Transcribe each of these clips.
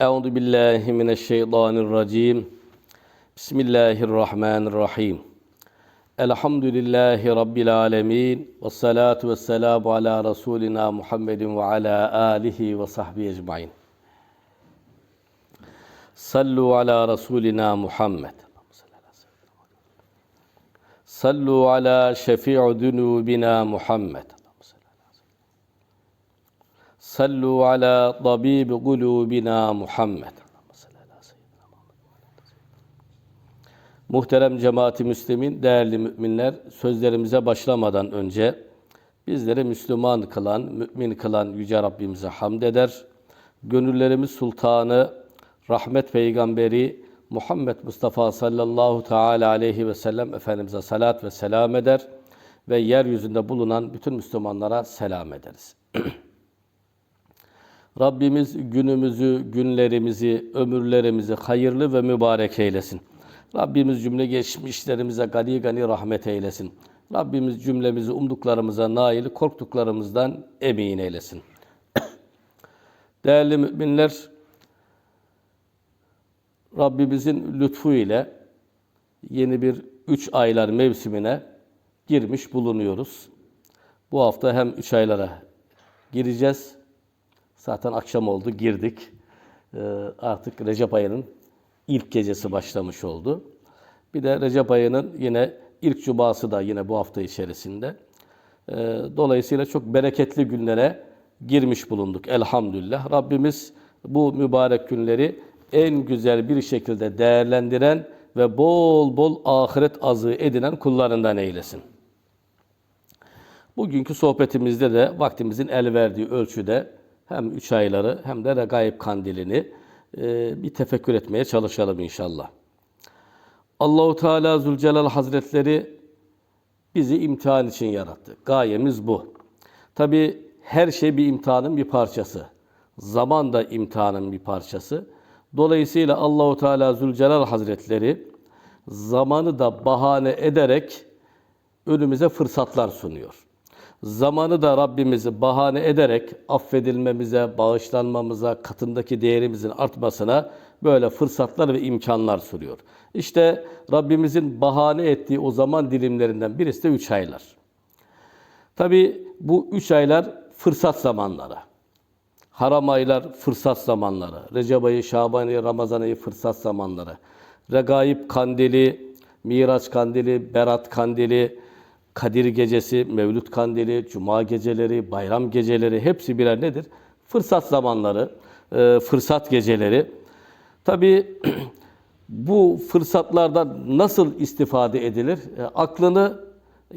Euzu billahi mineşşeytanirracim. Bismillahirrahmanirrahim. Elhamdülillahi rabbil alamin ve salatu vesselamu ala rasulina Muhammedin ve ala alihi ve sahbihi ecmaîn. Sallu ala rasulina Muhammed. Sallu ala şefi'u zunubina Muhammed. Sallu ala tabibi kulubina Muhammed. Muhterem cemaati müslimin, değerli müminler, sözlerimize başlamadan önce bizleri Müslüman kılan, mümin kılan Yüce Rabbimize hamd eder. Gönüllerimiz sultanı, rahmet peygamberi Muhammed Mustafa sallallahu teala aleyhi ve sellem Efendimiz'e salat ve selam eder ve yeryüzünde bulunan bütün Müslümanlara selam ederiz. Rabbimiz günümüzü, günlerimizi, ömürlerimizi hayırlı ve mübarek eylesin. Rabbimiz cümle geçmişlerimize gani gani rahmet eylesin. Rabbimiz cümlemizi umduklarımıza nail, korktuklarımızdan emin eylesin. Değerli müminler, Rabbimizin lütfu ile yeni bir üç aylar mevsimine girmiş bulunuyoruz. Bu hafta hem üç aylara gireceğiz. Zaten akşam oldu, girdik. Ee, artık Recep ayının ilk gecesi başlamış oldu. Bir de Recep ayının yine ilk cuması da yine bu hafta içerisinde. Ee, dolayısıyla çok bereketli günlere girmiş bulunduk elhamdülillah. Rabbimiz bu mübarek günleri en güzel bir şekilde değerlendiren ve bol bol ahiret azığı edinen kullarından eylesin. Bugünkü sohbetimizde de vaktimizin el verdiği ölçüde hem üç ayları hem de regaib kandilini e, bir tefekkür etmeye çalışalım inşallah. Allahu Teala Zülcelal Hazretleri bizi imtihan için yarattı. Gayemiz bu. Tabi her şey bir imtihanın bir parçası. Zaman da imtihanın bir parçası. Dolayısıyla Allahu Teala Zülcelal Hazretleri zamanı da bahane ederek önümüze fırsatlar sunuyor. Zamanı da Rabbimizi bahane ederek affedilmemize, bağışlanmamıza, katındaki değerimizin artmasına böyle fırsatlar ve imkanlar sunuyor. İşte Rabbimizin bahane ettiği o zaman dilimlerinden birisi de üç aylar. Tabi bu üç aylar fırsat zamanları. Haram aylar fırsat zamanları. Recep ayı, Şaban ayı, Ramazan ayı fırsat zamanları. Regaib kandili, Miraç kandili, Berat kandili, Kadir gecesi, Mevlüt kandili, Cuma geceleri, bayram geceleri hepsi birer nedir? Fırsat zamanları, e, fırsat geceleri. Tabi bu fırsatlardan nasıl istifade edilir? E, aklını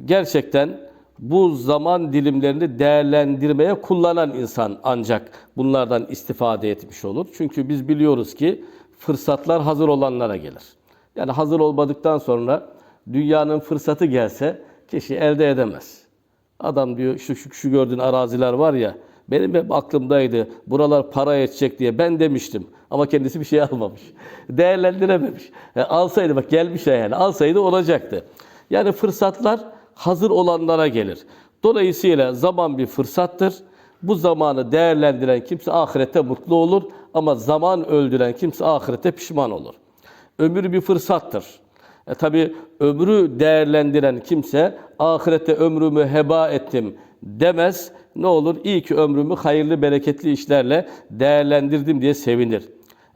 gerçekten bu zaman dilimlerini değerlendirmeye kullanan insan ancak bunlardan istifade etmiş olur. Çünkü biz biliyoruz ki fırsatlar hazır olanlara gelir. Yani hazır olmadıktan sonra dünyanın fırsatı gelse kişi elde edemez. Adam diyor şu, şu, şu gördüğün araziler var ya benim hep aklımdaydı. Buralar para edecek diye ben demiştim. Ama kendisi bir şey almamış. Değerlendirememiş. Yani alsaydı bak gelmiş yani. Alsaydı olacaktı. Yani fırsatlar hazır olanlara gelir. Dolayısıyla zaman bir fırsattır. Bu zamanı değerlendiren kimse ahirette mutlu olur ama zaman öldüren kimse ahirette pişman olur. Ömür bir fırsattır. E tabi ömrü değerlendiren kimse ahirette ömrümü heba ettim demez. Ne olur? İyi ki ömrümü hayırlı, bereketli işlerle değerlendirdim diye sevinir.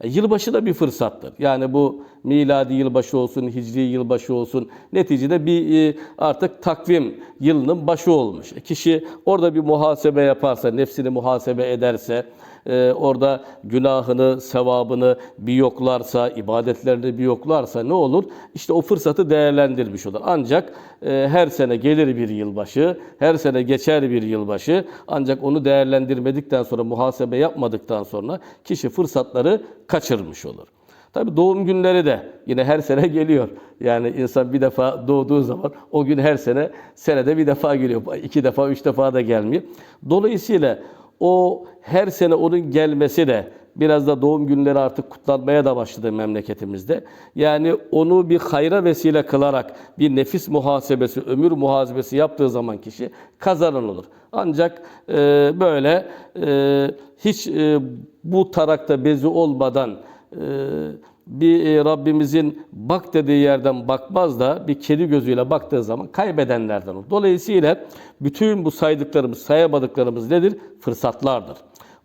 E, yılbaşı da bir fırsattır. Yani bu miladi yılbaşı olsun, hicri yılbaşı olsun. Neticede bir e, artık takvim yılının başı olmuş. E, kişi orada bir muhasebe yaparsa, nefsini muhasebe ederse, e, orada günahını, sevabını bir yoklarsa, ibadetlerini bir yoklarsa ne olur? İşte o fırsatı değerlendirmiş olur. Ancak her sene gelir bir yılbaşı, her sene geçer bir yılbaşı. Ancak onu değerlendirmedikten sonra, muhasebe yapmadıktan sonra kişi fırsatları kaçırmış olur. Tabi doğum günleri de yine her sene geliyor. Yani insan bir defa doğduğu zaman o gün her sene senede bir defa geliyor. iki defa, üç defa da gelmiyor. Dolayısıyla o her sene onun gelmesi de Biraz da doğum günleri artık kutlanmaya da başladı memleketimizde. Yani onu bir hayra vesile kılarak bir nefis muhasebesi, ömür muhasebesi yaptığı zaman kişi kazanan olur. Ancak e, böyle e, hiç e, bu tarakta bezi olmadan bir e, Rabbimizin bak dediği yerden bakmaz da bir kedi gözüyle baktığı zaman kaybedenlerden olur. Dolayısıyla bütün bu saydıklarımız, sayamadıklarımız nedir? Fırsatlardır.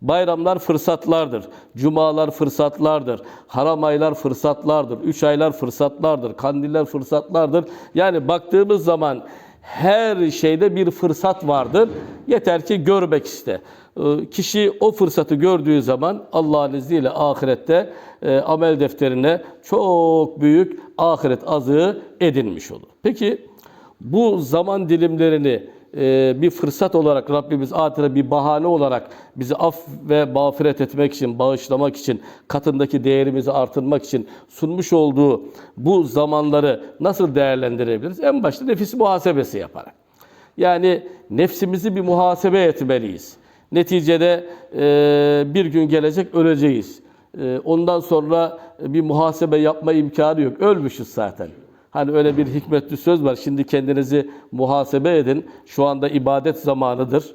Bayramlar fırsatlardır. Cumalar fırsatlardır. Haram aylar fırsatlardır. Üç aylar fırsatlardır. Kandiller fırsatlardır. Yani baktığımız zaman her şeyde bir fırsat vardır. Yeter ki görmek iste. Ee, Kişi o fırsatı gördüğü zaman Allah'ın izniyle ahirette e, amel defterine çok büyük ahiret azığı edinmiş olur. Peki bu zaman dilimlerini bir fırsat olarak Rabbimiz adeta bir bahane olarak bizi af ve mağfiret etmek için, bağışlamak için, katındaki değerimizi artırmak için sunmuş olduğu bu zamanları nasıl değerlendirebiliriz? En başta nefis muhasebesi yaparak. Yani nefsimizi bir muhasebe etmeliyiz. Neticede e, bir gün gelecek öleceğiz. E, ondan sonra bir muhasebe yapma imkanı yok. Ölmüşüz zaten. Hani öyle bir hikmetli söz var. Şimdi kendinizi muhasebe edin. Şu anda ibadet zamanıdır.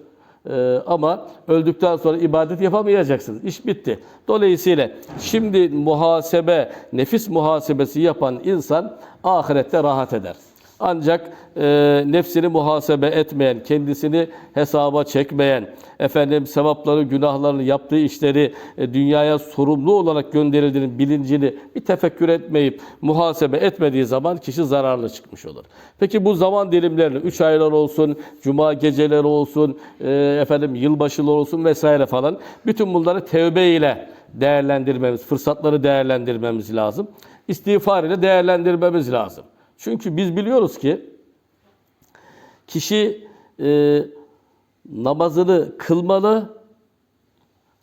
Ee, ama öldükten sonra ibadet yapamayacaksınız. İş bitti. Dolayısıyla şimdi muhasebe, nefis muhasebesi yapan insan ahirette rahat eder. Ancak e, nefsini muhasebe etmeyen, kendisini hesaba çekmeyen, efendim sevapları, günahlarını, yaptığı işleri e, dünyaya sorumlu olarak gönderildiğinin bilincini bir tefekkür etmeyip muhasebe etmediği zaman kişi zararlı çıkmış olur. Peki bu zaman dilimlerini, üç aylar olsun, cuma geceleri olsun, e, efendim yılbaşıları olsun vesaire falan bütün bunları tevbe ile değerlendirmemiz, fırsatları değerlendirmemiz lazım. İstiğfar ile değerlendirmemiz lazım. Çünkü biz biliyoruz ki kişi e, namazını kılmalı,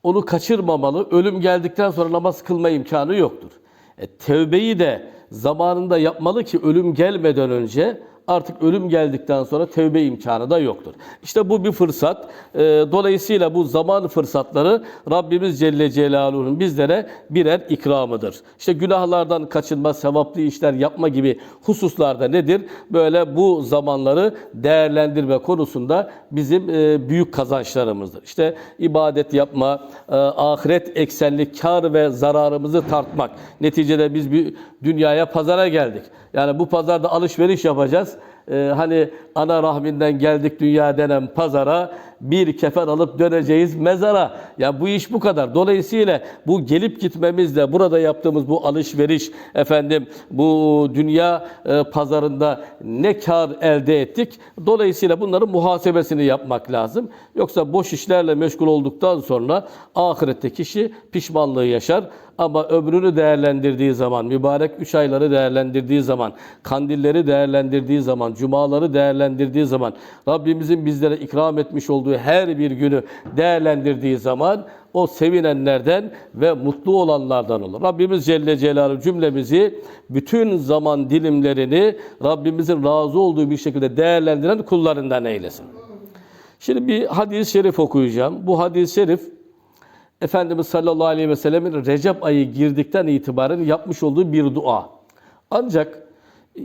onu kaçırmamalı. Ölüm geldikten sonra namaz kılma imkanı yoktur. E, tevbeyi de zamanında yapmalı ki ölüm gelmeden önce artık ölüm geldikten sonra tevbe imkanı da yoktur. İşte bu bir fırsat. E, dolayısıyla bu zaman fırsatları Rabbimiz Celle Celaluhu'nun bizlere birer ikramıdır. İşte günahlardan kaçınma, sevaplı işler yapma gibi hususlarda nedir? Böyle bu zamanları değerlendirme konusunda bizim e, büyük kazançlarımızdır. İşte ibadet yapma, e, ahiret eksenli kar ve zararımızı tartmak. Neticede biz bir dünyaya pazara geldik. Yani bu pazarda alışveriş yapacağız. Ee, hani ana rahminden geldik dünya denen pazara bir kefen alıp döneceğiz mezara. Ya bu iş bu kadar. Dolayısıyla bu gelip gitmemizle burada yaptığımız bu alışveriş efendim bu dünya e, pazarında ne kar elde ettik. Dolayısıyla bunların muhasebesini yapmak lazım. Yoksa boş işlerle meşgul olduktan sonra ahirette kişi pişmanlığı yaşar. Ama ömrünü değerlendirdiği zaman, mübarek üç ayları değerlendirdiği zaman, kandilleri değerlendirdiği zaman, cumaları değerlendirdiği zaman, Rabbimizin bizlere ikram etmiş olduğu her bir günü değerlendirdiği zaman o sevinenlerden ve mutlu olanlardan olur. Rabbimiz Celle Celaluhu cümlemizi bütün zaman dilimlerini Rabbimizin razı olduğu bir şekilde değerlendiren kullarından eylesin. Şimdi bir hadis-i şerif okuyacağım. Bu hadis-i şerif Efendimiz sallallahu aleyhi ve sellemin Recep ayı girdikten itibaren yapmış olduğu bir dua. Ancak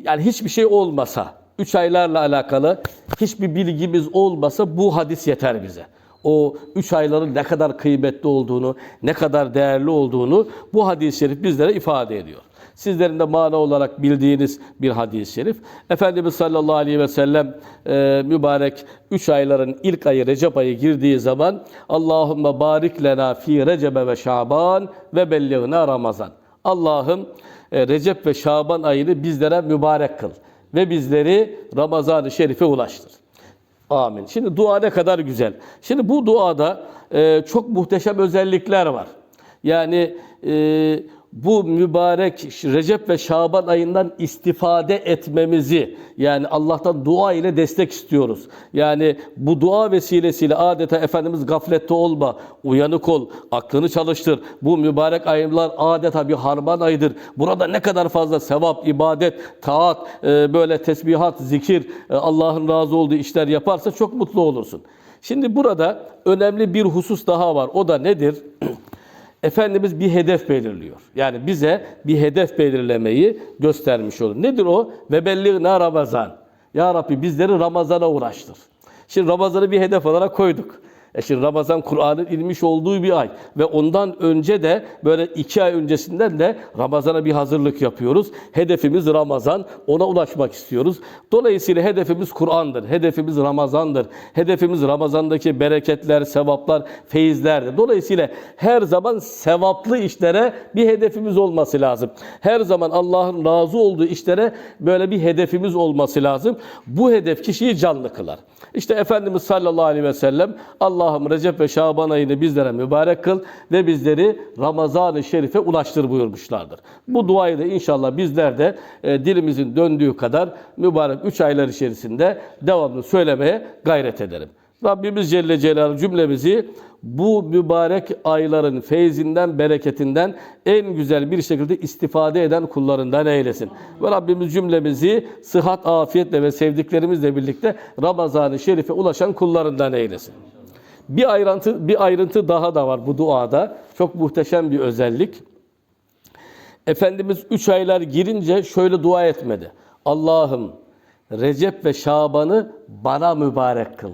yani hiçbir şey olmasa, üç aylarla alakalı hiçbir bilgimiz olmasa bu hadis yeter bize. O üç ayların ne kadar kıymetli olduğunu, ne kadar değerli olduğunu bu hadis-i şerif bizlere ifade ediyor. Sizlerin de mana olarak bildiğiniz bir hadis-i şerif. Efendimiz sallallahu aleyhi ve sellem e, mübarek üç ayların ilk ayı Recep ayı girdiği zaman Allahümme barik lena fi Recebe ve Şaban ve belliğna Ramazan. Allah'ım e, Recep ve Şaban ayını bizlere mübarek kıl ve bizleri Ramazan-ı Şerif'e ulaştır. Amin. Şimdi dua ne kadar güzel. Şimdi bu duada e, çok muhteşem özellikler var. Yani e, bu mübarek Recep ve Şaban ayından istifade etmemizi yani Allah'tan dua ile destek istiyoruz. Yani bu dua vesilesiyle adeta Efendimiz gaflette olma, uyanık ol, aklını çalıştır. Bu mübarek aylar adeta bir harman ayıdır. Burada ne kadar fazla sevap, ibadet, taat, e, böyle tesbihat, zikir, e, Allah'ın razı olduğu işler yaparsa çok mutlu olursun. Şimdi burada önemli bir husus daha var. O da nedir? Efendimiz bir hedef belirliyor. Yani bize bir hedef belirlemeyi göstermiş olur. Nedir o? Ve belliğna Ramazan. Ya Rabbi bizleri Ramazan'a uğraştır. Şimdi Ramazan'ı bir hedef olarak koyduk. E şimdi Ramazan Kur'an'ın inmiş olduğu bir ay ve ondan önce de böyle iki ay öncesinden de Ramazan'a bir hazırlık yapıyoruz. Hedefimiz Ramazan, ona ulaşmak istiyoruz. Dolayısıyla hedefimiz Kur'an'dır, hedefimiz Ramazan'dır. Hedefimiz Ramazan'daki bereketler, sevaplar, feyizlerdir. Dolayısıyla her zaman sevaplı işlere bir hedefimiz olması lazım. Her zaman Allah'ın razı olduğu işlere böyle bir hedefimiz olması lazım. Bu hedef kişiyi canlı kılar. İşte Efendimiz sallallahu aleyhi ve sellem Allah'ım Recep ve Şaban ayını bizlere mübarek kıl ve bizleri Ramazan-ı Şerif'e ulaştır buyurmuşlardır. Bu duayı da inşallah bizler de e, dilimizin döndüğü kadar mübarek 3 aylar içerisinde devamlı söylemeye gayret edelim. Rabbimiz Celle Celaluhu cümlemizi bu mübarek ayların feyzinden, bereketinden en güzel bir şekilde istifade eden kullarından eylesin. Ve Rabbimiz cümlemizi sıhhat, afiyetle ve sevdiklerimizle birlikte Ramazan-ı Şerif'e ulaşan kullarından eylesin. Bir ayrıntı, bir ayrıntı daha da var bu duada. Çok muhteşem bir özellik. Efendimiz üç aylar girince şöyle dua etmedi. Allah'ım Recep ve Şaban'ı bana mübarek kıl.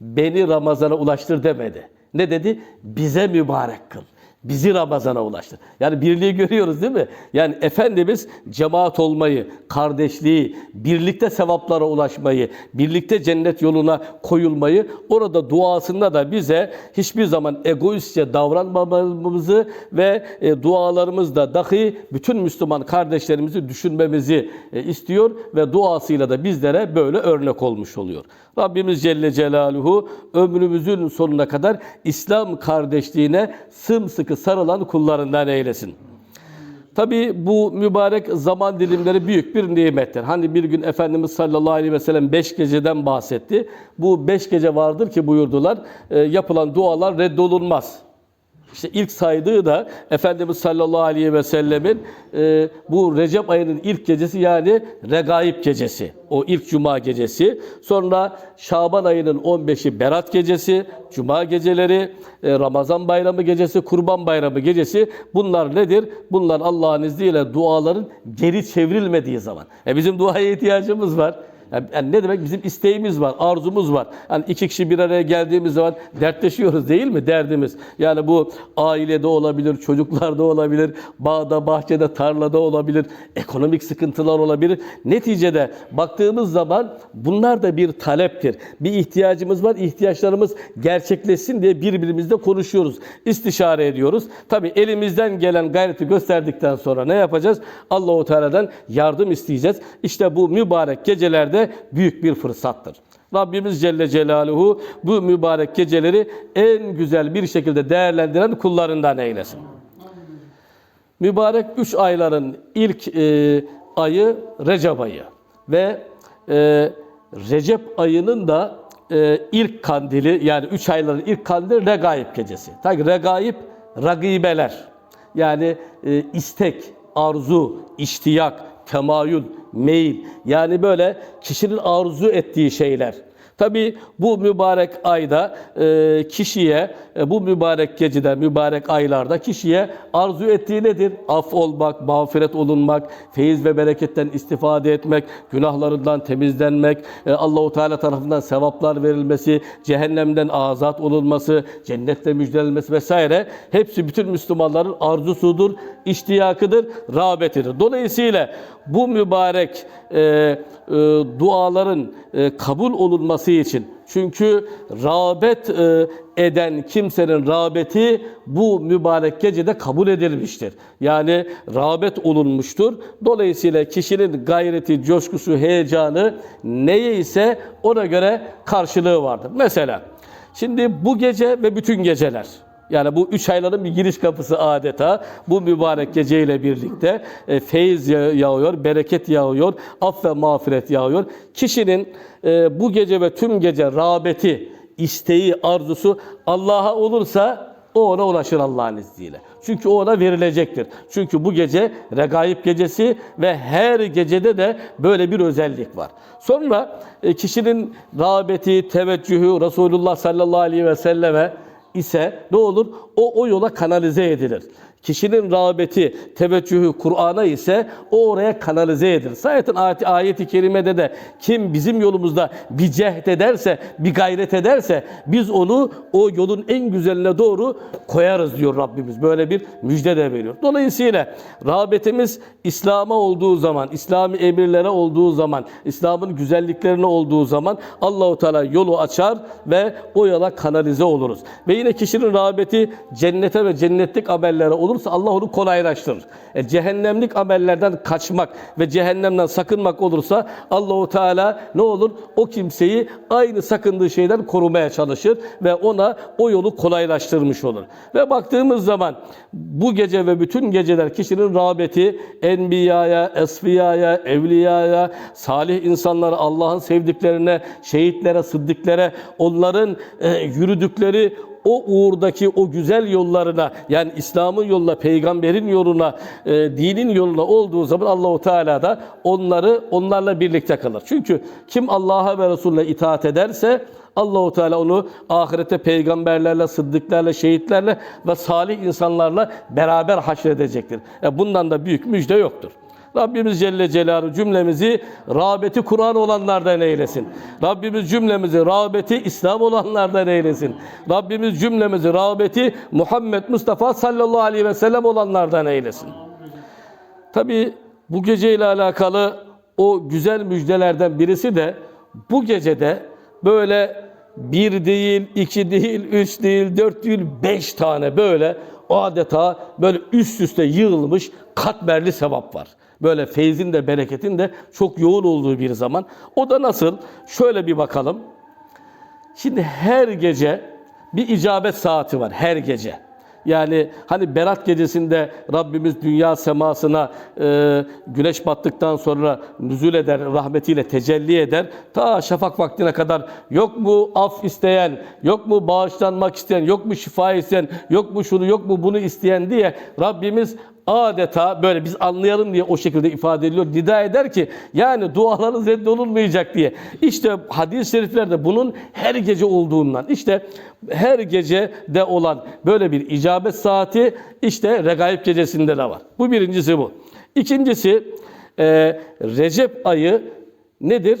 Beni Ramazan'a ulaştır demedi. Ne dedi? Bize mübarek kıl. Bizi Ramazan'a ulaştır. Yani birliği görüyoruz değil mi? Yani Efendimiz cemaat olmayı, kardeşliği, birlikte sevaplara ulaşmayı, birlikte cennet yoluna koyulmayı orada duasında da bize hiçbir zaman egoistçe davranmamamızı ve e, dualarımızda dahi bütün Müslüman kardeşlerimizi düşünmemizi e, istiyor ve duasıyla da bizlere böyle örnek olmuş oluyor. Rabbimiz Celle Celaluhu ömrümüzün sonuna kadar İslam kardeşliğine sımsıkı sarılan kullarından eylesin. Tabi bu mübarek zaman dilimleri büyük bir nimettir. Hani bir gün Efendimiz sallallahu aleyhi ve sellem beş geceden bahsetti. Bu beş gece vardır ki buyurdular, e, yapılan dualar reddolunmaz. İşte ilk saydığı da Efendimiz sallallahu aleyhi ve sellemin e, bu Recep ayının ilk gecesi yani Regaib gecesi. O ilk cuma gecesi. Sonra Şaban ayının 15'i Berat gecesi, cuma geceleri, e, Ramazan bayramı gecesi, Kurban bayramı gecesi. Bunlar nedir? Bunlar Allah'ın izniyle duaların geri çevrilmediği zaman. E bizim duaya ihtiyacımız var. Yani, ne demek? Bizim isteğimiz var, arzumuz var. Yani iki kişi bir araya geldiğimiz zaman dertleşiyoruz değil mi? Derdimiz. Yani bu ailede olabilir, çocuklarda olabilir, bağda, bahçede, tarlada olabilir, ekonomik sıkıntılar olabilir. Neticede baktığımız zaman bunlar da bir taleptir. Bir ihtiyacımız var, ihtiyaçlarımız gerçekleşsin diye birbirimizle konuşuyoruz, istişare ediyoruz. Tabi elimizden gelen gayreti gösterdikten sonra ne yapacağız? Allahu Teala'dan yardım isteyeceğiz. İşte bu mübarek gecelerde büyük bir fırsattır. Rabbimiz Celle Celaluhu bu mübarek geceleri en güzel bir şekilde değerlendiren kullarından eylesin. Mübarek üç ayların ilk e, ayı Recep ayı ve e, Recep ayının da e, ilk kandili yani üç ayların ilk kandili Regaib gecesi. Tabi Regaib, ragibeler yani e, istek, arzu, iştiyak, temayül, meyil yani böyle kişinin arzu ettiği şeyler. Tabi bu mübarek ayda e, kişiye, e, bu mübarek gecede, mübarek aylarda kişiye arzu ettiği nedir? Af olmak, mağfiret olunmak, feyiz ve bereketten istifade etmek, günahlarından temizlenmek, e, Allahu Teala tarafından sevaplar verilmesi, cehennemden azat olunması, cennette müjdelenmesi vesaire hepsi bütün Müslümanların arzusudur, iştiyakıdır, rağbetidir. Dolayısıyla bu mübarek e, e, duaların e, kabul olunması için çünkü rağbet e, eden kimsenin rağbeti bu mübarek gecede kabul edilmiştir. Yani rağbet olunmuştur. Dolayısıyla kişinin gayreti, coşkusu, heyecanı neye ise ona göre karşılığı vardır. Mesela şimdi bu gece ve bütün geceler yani bu üç ayların bir giriş kapısı adeta. Bu mübarek geceyle birlikte e, feyiz yağıyor, bereket yağıyor, af ve mağfiret yağıyor. Kişinin e, bu gece ve tüm gece rağbeti, isteği, arzusu Allah'a olursa o ona ulaşır Allah'ın izniyle. Çünkü o ona verilecektir. Çünkü bu gece regaib gecesi ve her gecede de böyle bir özellik var. Sonra e, kişinin rağbeti, teveccühü Resulullah sallallahu aleyhi ve selleme ise ne olur? O o yola kanalize edilir. Kişinin rağbeti, teveccühü Kur'an'a ise o oraya kanalize edilir. Zaten ayet, ayeti kerimede de kim bizim yolumuzda bir cehd ederse, bir gayret ederse biz onu o yolun en güzeline doğru koyarız diyor Rabbimiz. Böyle bir müjde de veriyor. Dolayısıyla rağbetimiz İslam'a olduğu zaman, İslami emirlere olduğu zaman, İslam'ın güzelliklerine olduğu zaman Allahu Teala yolu açar ve o yola kanalize oluruz. Ve yine kişinin rağbeti cennete ve cennetlik amellere olursa Allah onu kolaylaştırır. E, cehennemlik amellerden kaçmak ve cehennemden sakınmak olursa Allahu Teala ne olur? O kimseyi aynı sakındığı şeyden korumaya çalışır ve ona o yolu kolaylaştırmış olur. Ve baktığımız zaman bu gece ve bütün geceler kişinin rağbeti enbiyaya, esfiyaya, evliyaya, salih insanlara, Allah'ın sevdiklerine, şehitlere, sıddıklere, onların e, yürüdükleri o uğurdaki o güzel yollarına yani İslam'ın yoluna, peygamberin yoluna, e, dinin yoluna olduğu zaman Allahu Teala da onları onlarla birlikte kalır. Çünkü kim Allah'a ve Resulüne itaat ederse Allahu Teala onu ahirette peygamberlerle, sıddıklarla, şehitlerle ve salih insanlarla beraber haşredecektir. E bundan da büyük müjde yoktur. Rabbimiz Celle Celaluhu cümlemizi rağbeti Kur'an olanlardan eylesin. Rabbimiz cümlemizi rağbeti İslam olanlardan eylesin. Rabbimiz cümlemizi rağbeti Muhammed Mustafa sallallahu aleyhi ve sellem olanlardan eylesin. Tabi bu geceyle alakalı o güzel müjdelerden birisi de bu gecede böyle bir değil, iki değil, üç değil, dört değil, beş tane böyle adeta böyle üst üste yığılmış katmerli sevap var. Böyle feyzin de bereketin de çok yoğun olduğu bir zaman. O da nasıl? Şöyle bir bakalım. Şimdi her gece bir icabet saati var her gece. Yani hani Berat gecesinde Rabbimiz dünya semasına e, güneş battıktan sonra nüzul eder, rahmetiyle tecelli eder. Ta şafak vaktine kadar yok mu af isteyen, yok mu bağışlanmak isteyen, yok mu şifa isteyen, yok mu şunu, yok mu bunu isteyen diye Rabbimiz adeta böyle biz anlayalım diye o şekilde ifade ediliyor. Nida eder ki yani dualarınız reddolunmayacak diye. İşte hadis-i şeriflerde bunun her gece olduğundan işte her gece de olan böyle bir icabet saati işte Regaib gecesinde de var. Bu birincisi bu. İkincisi e, Recep ayı nedir?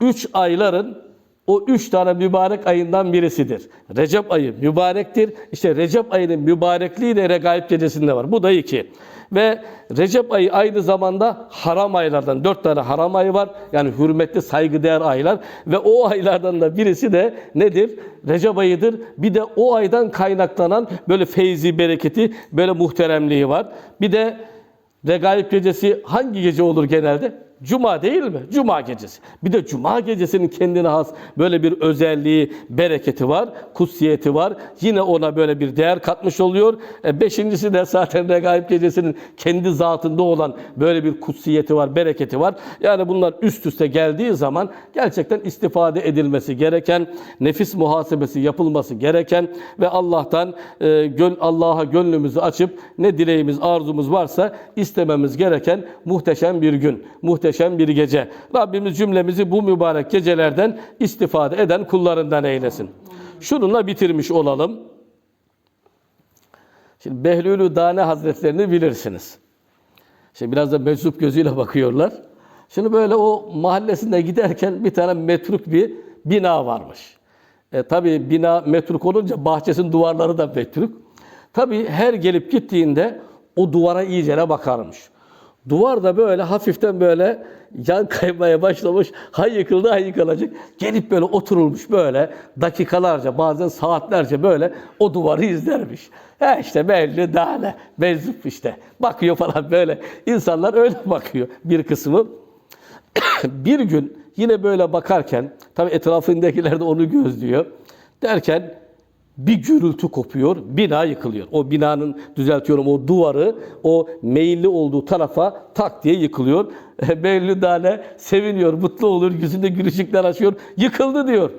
Üç ayların o üç tane mübarek ayından birisidir. Recep ayı mübarektir. İşte Recep ayının mübarekliği de Regaib gecesinde var. Bu da iki. Ve Recep ayı aynı zamanda haram aylardan. Dört tane haram ayı var. Yani hürmetli, saygıdeğer aylar. Ve o aylardan da birisi de nedir? Recep ayıdır. Bir de o aydan kaynaklanan böyle feyzi, bereketi, böyle muhteremliği var. Bir de Regaib gecesi hangi gece olur genelde? Cuma değil mi? Cuma gecesi. Bir de Cuma gecesinin kendine has böyle bir özelliği, bereketi var, kutsiyeti var. Yine ona böyle bir değer katmış oluyor. E beşincisi de zaten Regaib gecesinin kendi zatında olan böyle bir kutsiyeti var, bereketi var. Yani bunlar üst üste geldiği zaman gerçekten istifade edilmesi gereken, nefis muhasebesi yapılması gereken ve Allah'tan e, gön, Allah'a gönlümüzü açıp ne dileğimiz, arzumuz varsa istememiz gereken muhteşem bir gün. Muhteşem bir gece. Rabbimiz cümlemizi bu mübarek gecelerden istifade eden kullarından eylesin. Şununla bitirmiş olalım. Şimdi Behlülü Dane Hazretlerini bilirsiniz. Şimdi biraz da meczup gözüyle bakıyorlar. Şimdi böyle o mahallesinde giderken bir tane metruk bir bina varmış. E, tabii bina metruk olunca bahçesinin duvarları da metruk. Tabii her gelip gittiğinde o duvara iyicene bakarmış. Duvar da böyle hafiften böyle yan kaymaya başlamış. Hay yıkıldı, hay yıkılacak. Gelip böyle oturulmuş böyle dakikalarca bazen saatlerce böyle o duvarı izlermiş. He işte belli daha ne meczup işte. Bakıyor falan böyle. İnsanlar öyle bakıyor bir kısmı. bir gün yine böyle bakarken tabi etrafındakiler de onu gözlüyor. Derken bir gürültü kopuyor, bina yıkılıyor. O binanın düzeltiyorum o duvarı o meyilli olduğu tarafa tak diye yıkılıyor. Mevlüt Dane seviniyor, mutlu olur, yüzünde gülücükler açıyor. Yıkıldı diyor.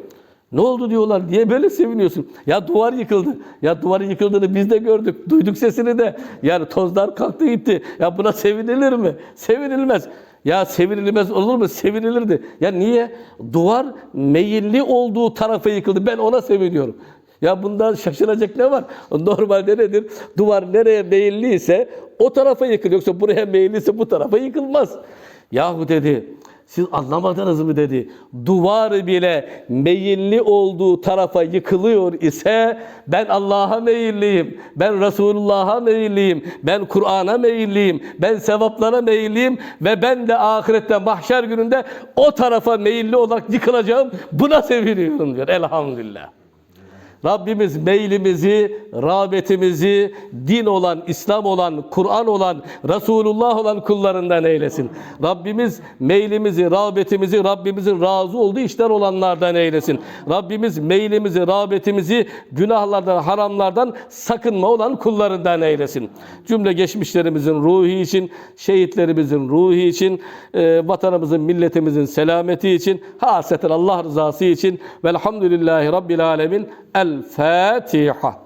Ne oldu diyorlar, niye böyle seviniyorsun? Ya duvar yıkıldı. Ya duvarın yıkıldığını biz de gördük. Duyduk sesini de. Yani tozlar kalktı gitti. Ya buna sevinilir mi? Sevinilmez. Ya sevinilmez olur mu? Sevinilirdi. Ya niye? Duvar meyilli olduğu tarafa yıkıldı. Ben ona seviniyorum. Ya bundan şaşıracak ne var? Normalde nedir? Duvar nereye meyilliyse o tarafa yıkılır. Yoksa buraya meyilliyse bu tarafa yıkılmaz. Yahu dedi, siz anlamadınız mı dedi. Duvar bile meyilli olduğu tarafa yıkılıyor ise ben Allah'a meyilliyim. Ben Resulullah'a meyilliyim. Ben Kur'an'a meyilliyim. Ben sevaplara meyilliyim ve ben de ahirette mahşer gününde o tarafa meyilli olarak yıkılacağım. Buna seviniyorum diyor. Elhamdülillah. Rabbimiz meylimizi, rağbetimizi din olan, İslam olan, Kur'an olan, Resulullah olan kullarından eylesin. Rabbimiz meylimizi, rağbetimizi, Rabbimizin razı olduğu işler olanlardan eylesin. Rabbimiz meylimizi, rağbetimizi günahlardan, haramlardan sakınma olan kullarından eylesin. Cümle geçmişlerimizin ruhi için, şehitlerimizin ruhi için, e, vatanımızın, milletimizin selameti için, hasreten Allah rızası için velhamdülillahi Rabbil alemin. El Fatiha.